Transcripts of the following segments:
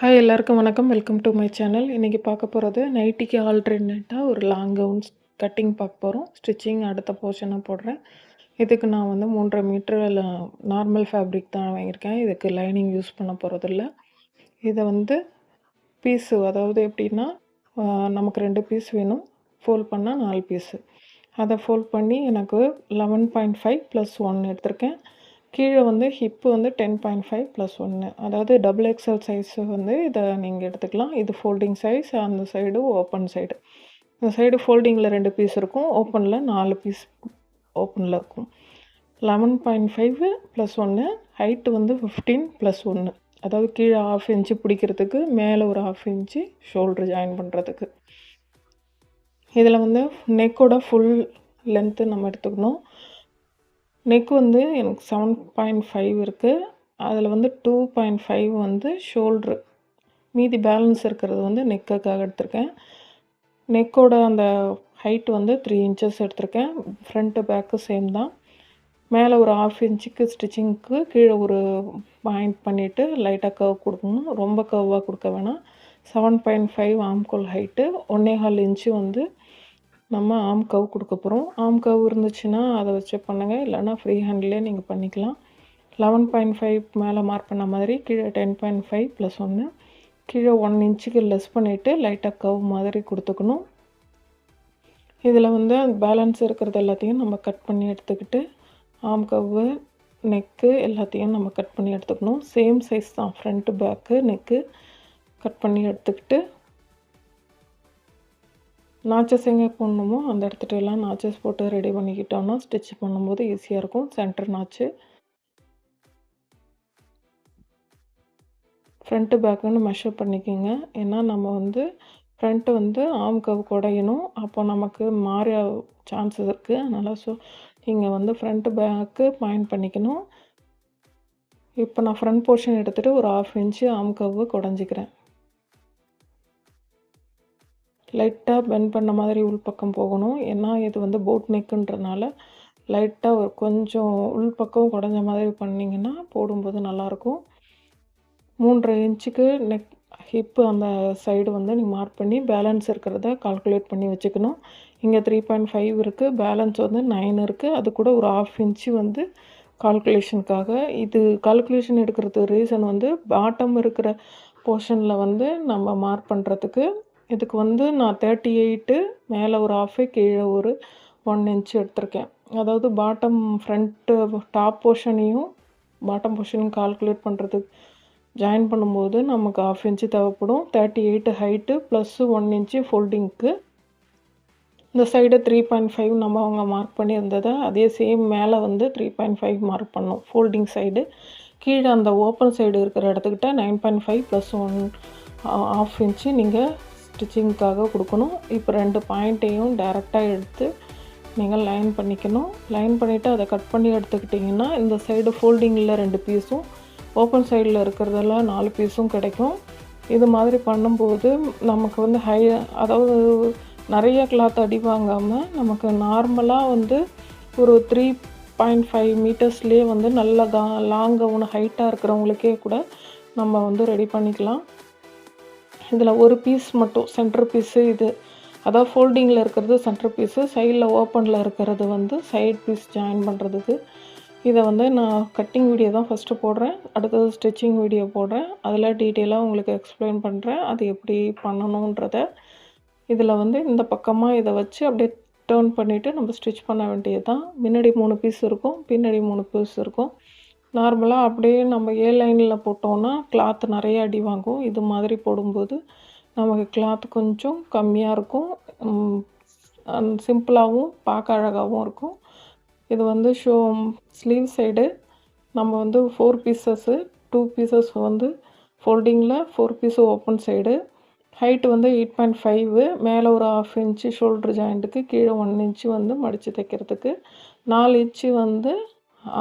Hi எல்லாருக்கும் வணக்கம். Welcome to my channel இன்றைக்கி பார்க்க போகிறது நைட்டிக்கு ஆல்டர்னேட்டாக ஒரு லாங் கவுன்ஸ் கட்டிங் பார்க்க போகிறோம் ஸ்டிச்சிங் அடுத்த போர்ஷனாக போடுறேன். இதுக்கு நான் வந்து மூன்றரை மீட்டர் நார்மல் ஃபேப்ரிக் தான் வாங்கியிருக்கேன். இதுக்கு லைனிங் யூஸ் பண்ண போகிறதில்ல இதை வந்து பீஸு அதாவது எப்படின்னா நமக்கு ரெண்டு பீஸ் வேணும். ஃபோல்ட் பண்ணால் நாலு பீஸு அதை ஃபோல்ட் பண்ணி எனக்கு eleven point five plus one எடுத்திருக்கேன். கீழே வந்து ஹிப்பு வந்து டென் பாயிண்ட் ஃபைவ் ப்ளஸ் ஒன்று அதாவது டபுள் எக்ஸல் சைஸு வந்து இதை நீங்கள் எடுத்துக்கலாம். இது ஃபோல்டிங் சைஸ் அந்த சைடு ஓப்பன் சைடு இந்த சைடு ஃபோல்டிங்கில் ரெண்டு பீஸ் இருக்கும். ஓப்பனில் நாலு பீஸ் ஓப்பனில் இருக்கும். லெவன் பாயிண்ட் ஃபைவ் ப்ளஸ் ஒன்று ஹைட்டு வந்து ஃபிஃப்டீன் ப்ளஸ் ஒன்று அதாவது கீழே ஆஃப் இன்ச்சு பிடிக்கிறதுக்கு மேலே ஒரு ஆஃப் இன்ச்சு ஷோல்டர் ஜாயின் பண்ணுறதுக்கு இதில் வந்து நெக்கோட ஃபுல் லென்த்து நம்ம எடுத்துக்கணும். நெக் வந்து எனக்கு செவன் பாயிண்ட் ஃபைவ் இருக்குது அதில் வந்து டூ பாயிண்ட் ஃபைவ் வந்து ஷோல்ட்ரு மீதி பேலன்ஸ் இருக்கிறது வந்து நெக்குக்காக எடுத்திருக்கேன். நெக்கோட அந்த ஹைட் வந்து த்ரீ இன்ச்சஸ் எடுத்திருக்கேன். ஃப்ரண்ட்டு பேக்கு சேம் தான். மேலே ஒரு ஆஃப் இன்ச்சுக்கு ஸ்டிச்சிங்க்கு கீழே ஒரு பாயிண்ட் பண்ணிவிட்டு லைட்டாக கர்வ் கொடுக்கணும். ரொம்ப கர்வாக கொடுக்க வேணாம். செவன் பாயிண்ட் ஃபைவ் ஆம்கோல் ஹைட்டு ஒன்னே கால் இன்ச்சு வந்து நம்ம ஆம் கவ் கொடுக்க போகிறோம் ஆம் கவ் இருந்துச்சுன்னா அதை வச்சு பண்ணுங்கள் இல்லைன்னா ஃப்ரீ ஹேண்ட்லேயே நீங்கள் பண்ணிக்கலாம். லெவன் பாயிண்ட் ஃபைவ் மேலே மார்க் பண்ண மாதிரி கீழே டென் பாயிண்ட் ஃபைவ் ப்ளஸ் ஒன்று கீழே ஒன் இன்ச்சுக்கு லெஸ் பண்ணிவிட்டு லைட்டாக கவ் மாதிரி கொடுத்துக்கணும். இதில் வந்து பேலன்ஸ் இருக்கிறது எல்லாத்தையும் நம்ம கட் பண்ணி எடுத்துக்கிட்டு ஆம் கவ்வு நெக்கு எல்லாத்தையும் நம்ம கட் பண்ணி எடுத்துக்கணும். சேம் சைஸ் தான். ஃப்ரண்ட்டு பேக்கு நெக்கு கட் பண்ணி எடுத்துக்கிட்டு நாச்சஸ் எங்கே போடணுமோ அந்த இடத்துல எல்லாம் நாச்சஸ் போட்டு ரெடி பண்ணிக்கிட்டோம்னா ஸ்டிச் பண்ணும்போது ஈஸியாக இருக்கும். Centre notch. ஃப்ரண்ட்டு பேக்குன்னு மெஷர் பண்ணிக்கோங்க. ஏன்னா நம்ம வந்து ஃப்ரண்ட்டு வந்து ஆம் கவ் குடையணும் அப்போ நமக்கு மாற சான்சஸ் இருக்குது அதனால் ஸோ நீங்கள் வந்து ஃப்ரண்ட்டு பேக்கு பாயிண்ட் பண்ணிக்கணும். இப்போ நான் ஃப்ரண்ட் போர்ஷன் எடுத்துகிட்டு ஒரு ஆஃப் இன்ச்சு ஆம் கவ்வு குடஞ்சிக்கிறேன் லைட்டாக பெண்ட் பண்ண மாதிரி உள்பக்கம் போகணும். ஏன்னா இது வந்து போட் நெக்குன்றனால லைட்டாக ஒரு கொஞ்சம் உள்பக்கம் குடஞ்ச மாதிரி பண்ணிங்கன்னா போடும்போது நல்லாயிருக்கும். மூன்றரை இன்ச்சுக்கு நெக் ஹிப்பு அந்த சைடு வந்து நீங்கள் மார்க் பண்ணி பேலன்ஸ் இருக்கிறத கால்குலேட் பண்ணி வச்சுக்கணும். இங்கே த்ரீ பாயிண்ட் ஃபைவ் இருக்குது பேலன்ஸ் வந்து நைன் இருக்குது அது கூட ஒரு ஆஃப் இன்ச்சு வந்து கால்குலேஷனுக்காக இது கால்குலேஷன் எடுக்கிறது ரீசன் வந்து பாட்டம் இருக்கிற போர்ஷனில் வந்து நம்ம மார்க் பண்ணுறதுக்கு இதுக்கு வந்து நான் தேர்ட்டி எயிட்டு மேலே ஒரு ஆஃபு கீழே ஒரு ஒன் இன்ச் எடுத்திருக்கேன். அதாவது பாட்டம் ஃப்ரண்ட்டு டாப் போர்ஷனையும் பாட்டம் போர்ஷனையும் கால்குலேட் பண்ணுறதுக்கு ஜாயின் பண்ணும்போது நமக்கு ஆஃப் இன்ச்சு தேவைப்படும். Thirty eight height plus one inch ஃபோல்டிங்க்கு இந்த சைடு த்ரீ பாயிண்ட் ஃபைவ் நம்ம அவங்க மார்க் பண்ணியிருந்ததை அதே சேம் மேலே வந்து த்ரீ பாயிண்ட் ஃபைவ் மார்க் பண்ணோம். ஃபோல்டிங் சைடு கீழே அந்த ஓப்பன் சைடு இருக்கிற இடத்துக்கிட்ட nine point five plus one half inch நீங்கள் ஸ்டிச்சிங்க்காக கொடுக்கணும். இப்போ ரெண்டு பாயிண்ட்டையும் டேரெக்டாக எடுத்து நீங்கள் லைன் பண்ணிக்கணும். லைன் பண்ணிவிட்டு அதை கட் பண்ணி எடுத்துக்கிட்டிங்கன்னா இந்த சைடு ஃபோல்டிங்கில் ரெண்டு பீஸும் ஓப்பன் சைடில் இருக்கிறதெல்லாம் நாலு பீஸும் கிடைக்கும். இது மாதிரி பண்ணும்போது நமக்கு வந்து ஹை அதாவது நிறைய கிளாத் அடி வாங்காமல் நமக்கு நார்மலாக வந்து ஒரு த்ரீ பாயிண்ட் ஃபைவ் மீட்டர்ஸ்லேயே வந்து நல்ல கா லாங் கவுன் ஹைட்டாக இருக்கிறவங்களுக்கே கூட நம்ம வந்து ரெடி பண்ணிக்கலாம். இதில் ஒரு பீஸ் மட்டும் சென்டர் பீஸு இது. அதாவது ஃபோல்டிங்கில் இருக்கிறது சென்டர் பீஸு சைடில் ஓப்பனில் இருக்கிறது வந்து சைட் பீஸ் ஜாயின் பண்ணுறதுக்கு இதை வந்து நான் கட்டிங் வீடியோ தான் ஃபஸ்ட்டு போடுறேன். அடுத்தது ஸ்டிச்சிங் வீடியோ போடுறேன். அதில் டீட்டெயிலாக உங்களுக்கு எக்ஸ்பிளைன் பண்ணுறேன் அது எப்படி பண்ணணுன்றத. இதில் வந்து இந்த பக்கமாக இதை வச்சு அப்படியே டேர்ன் பண்ணிவிட்டு நம்ம ஸ்டிச் பண்ண வேண்டியது தான் முன்னாடி மூணு பீஸ் இருக்கும் பின்னாடி மூணு பீஸ் இருக்கும். நார்மலாக அப்படியே நம்ம ஏ லைனில் போட்டோம்னா கிளாத் நிறைய அடி வாங்கும். இது மாதிரி போடும்போது நமக்கு கிளாத் கொஞ்சம் கம்மியாக இருக்கும். சிம்பிளாகவும் பார்க்க அழகாகவும் இருக்கும். இது வந்து ஷோ ஸ்லீவ் சைடு நம்ம வந்து ஃபோர் பீசஸ்ஸு டூ பீசஸ் வந்து ஃபோல்டிங்கில் four piece open side height வந்து எயிட் பாயிண்ட் ஃபைவு மேலே ஒரு ஆஃப் இன்ச்சு ஷோல்ட்ரு ஜாயிண்ட்டுக்கு கீழே ஒன் இன்ச்சு வந்து மடித்து தைக்கிறதுக்கு. நாலு இன்ச்சு வந்து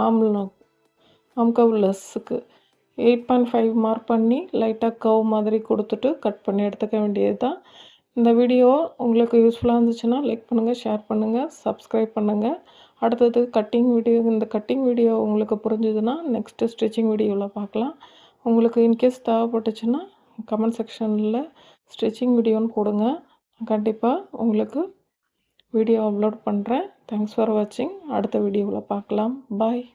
ஆம்ல ஆம் கவ் லெஸ்ஸுக்கு. எயிட் பாயிண்ட் ஃபைவ் மார்க் பண்ணி லைட்டாக கவ் மாதிரி கொடுத்துட்டு கட் பண்ணி எடுத்துக்க வேண்டியது தான் இந்த வீடியோ உங்களுக்கு யூஸ்ஃபுல்லாக இருந்துச்சுன்னா லைக் பண்ணுங்கள் ஷேர் பண்ணுங்கள் சப்ஸ்கிரைப் பண்ணுங்கள் அடுத்தது கட்டிங் வீடியோ இந்த கட்டிங் வீடியோ உங்களுக்கு புரிஞ்சுதுன்னா நெக்ஸ்ட்டு ஸ்டிச்சிங் வீடியோவில் பார்க்கலாம். உங்களுக்கு இன்கேஸ் தேவைப்பட்டுச்சுன்னா கமெண்ட் செக்ஷனில் ஸ்டிச்சிங் வீடியோன்னு கொடுங்க கண்டிப்பாக உங்களுக்கு வீடியோ அப்லோட் பண்ணுறேன் தேங்க்ஸ் ஃபார் வாட்சிங் அடுத்த வீடியோவில் பார்க்கலாம். பாய்